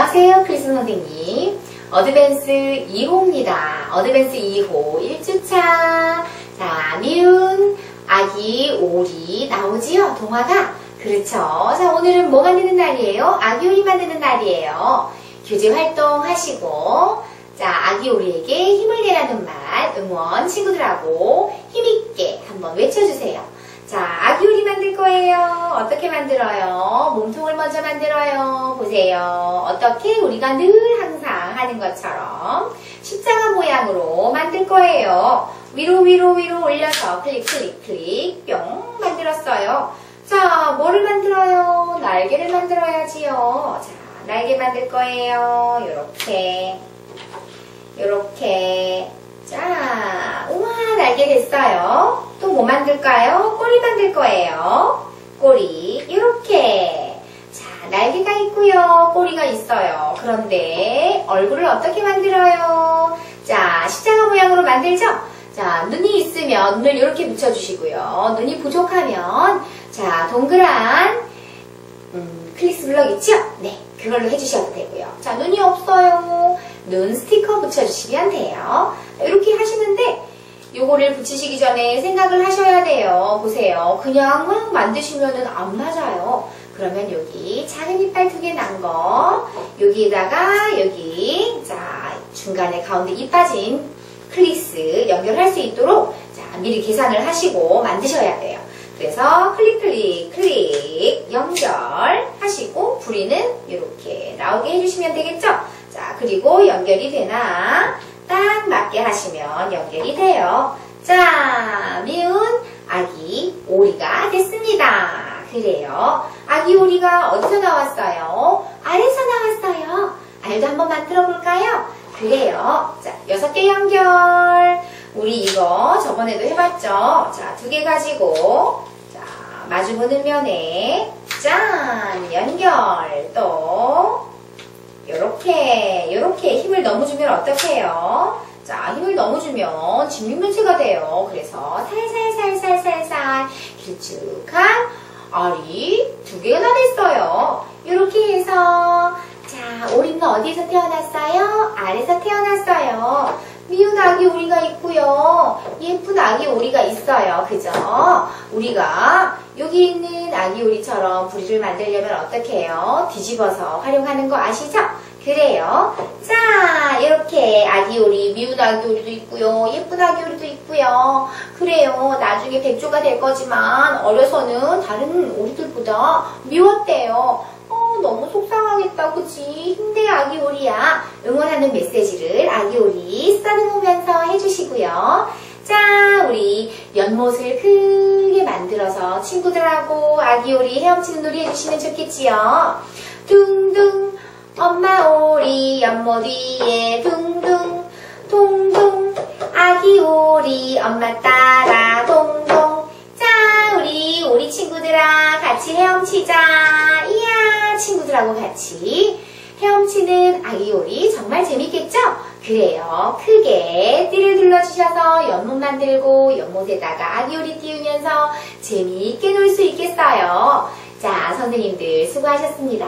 안녕하세요. 크리스 선생님. 어드밴스 2호입니다. 어드밴스 2호 1주차. 자, 미운 아기 오리 나오지요? 동화가? 그렇죠. 자, 오늘은 뭐 만드는 날이에요? 아기 오리 만드는 날이에요. 교재 활동 하시고, 자, 아기 오리에게 힘을 내라는 말, 응원 친구들하고 힘있게 한번 외쳐주세요. 자, 아기 요리 만들 거예요. 어떻게 만들어요? 몸통을 먼저 만들어요. 보세요. 어떻게 우리가 늘 항상 하는 것처럼 십자가 모양으로 만들 거예요. 위로 위로 위로 올려서 클릭 클릭 클릭 뿅 만들었어요. 자, 뭐를 만들어요? 날개를 만들어야지요. 자, 날개 만들 거예요. 요렇게 요렇게 자, 우와 날개 됐어요. 또 뭐 만들까요? 꼬리 만들 거예요. 꼬리 이렇게 자 날개가 있고요. 꼬리가 있어요. 그런데 얼굴을 어떻게 만들어요? 자 십자가 모양으로 만들죠? 자 눈이 있으면 눈을 이렇게 붙여주시고요. 눈이 부족하면 자 동그란 음, 클릭스 블럭 있죠? 네 그걸로 해주셔도 되고요. 자 눈이 없어요. 눈 스티커 붙여주시면 돼요. 이렇게 하시는데 요거를 붙이시기 전에 생각을 하셔야 돼요. 보세요. 그냥 막 만드시면은 안 맞아요. 그러면 여기 작은 이빨 두 개 난 거, 여기에다가 여기, 자, 중간에 가운데 이 빠진 클릭스 연결할 수 있도록 자, 미리 계산을 하시고 만드셔야 돼요. 그래서 클릭 클릭 클릭 연결하시고 불이는 이렇게 나오게 해주시면 되겠죠? 자 그리고 연결이 되나 딱 맞게 하시면 연결이 돼요. 자, 미운 아기 오리가 됐습니다. 그래요. 아기 오리가 어디서 나왔어요? 알에서 나왔어요. 알도 한번 만들어 볼까요? 그래요. 자, 여섯 개 연결. 우리 이거 저번에도 해봤죠? 자, 두 개 가지고, 자, 마주보는 면에, 짠! 연결. 또, 요렇게 요렇게 힘을 너무 주면 어떡해요? 자 힘을 너무 주면 진육면체가 돼요. 그래서 살살살살살살 길쭉한 알이 두 개가 됐어요. 이렇게 해서 자 오리는 어디에서 태어났어요? 알에서 태어났어요. 미운 아기 오리가 있고요. 예쁜 아기 오리가 있어요. 그죠? 우리가 여기 있는 아기 오리처럼 부리를 만들려면 어떻게 해요? 뒤집어서 활용하는 거 아시죠? 그래요. 자, 이렇게 아기 오리, 미운 아기 오리도 있고요. 예쁜 아기 오리도 있고요. 그래요. 나중에 백조가 될 거지만 어려서는 다른 오리들보다 미웠대요. 너무 속상하겠다 그치? 힘내 아기 오리야 응원하는 메시지를 아기 오리 써놓으면서 해주시고요. 자 우리 연못을 크게 만들어서 친구들하고 아기 오리 헤엄치는 놀이 해주시면 좋겠지요. 둥둥 엄마 오리 연못 위에 둥둥 동동 아기 오리 엄마 따라 동동. 자 우리 오리 친구들아 같이 헤엄치자. 친구들하고 같이 헤엄치는 아기 오리 정말 재밌겠죠? 그래요. 크게 띠를 둘러주셔서 연못 만들고 연못에다가 아기오리 띄우면서 재미있게 놀 수 있겠어요. 자, 선생님들 수고하셨습니다.